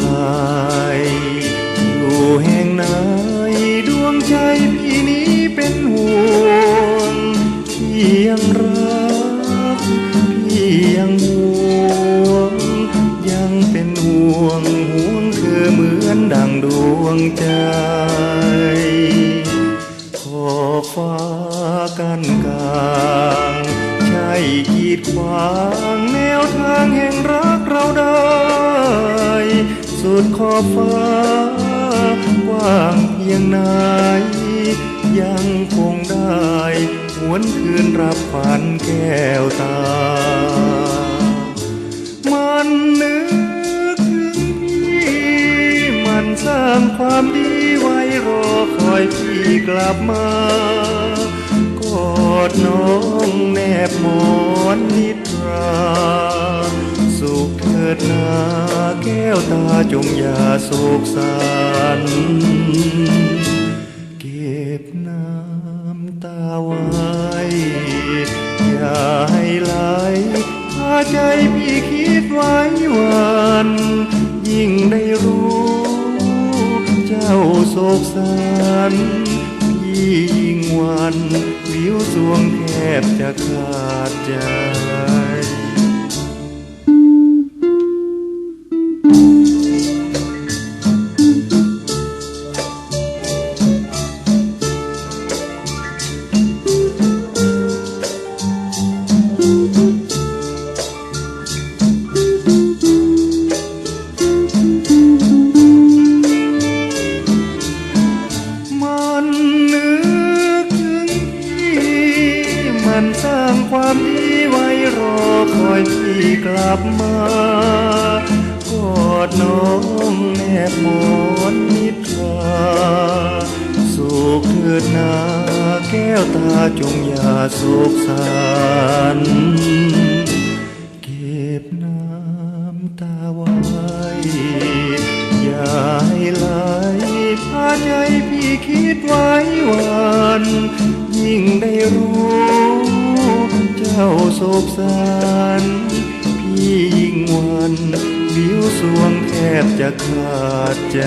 ไกลอยู่แห่งไหนดวงใจพี่นี้เป็นห่วงพี่ยังรักพี่ยังห่วง ยังเป็นห่วงห่วงเธอเหมือนดังดวงใจขอฟ้ากันกา สุดขอบฟ้ากว้างเพียงไหนยังคงได้หวนคืนรับฝันแก้วตา มันนึกถึงพี่มันสร้างความดีไว้รอคอยพี่กลับมากอดน้องแนบหมอนนิทรา วตาจงอย่าโศกสันเก็บน้ำตาไว้ อย่าให้ไหลพาใจพี่คิดไว้วันยิ่งได้รู้ เจ้าโศกสันพี่ยิ่งหวันวิวสวงแทบจะขาดใจางความดีไว้รอคอยพี่กลับมากอดน้องแนบหมอนนิทราสุขเถิดนาแก้วตาจงอย่าโศกสันเก็บน้ำตาไว้อย่าให้ไหลพาใจพี่คิดไว้วัน ยิ่งได้รู้าโศกสันพี่ยิ่งหวันวิวสวงแทบจะขาดใจ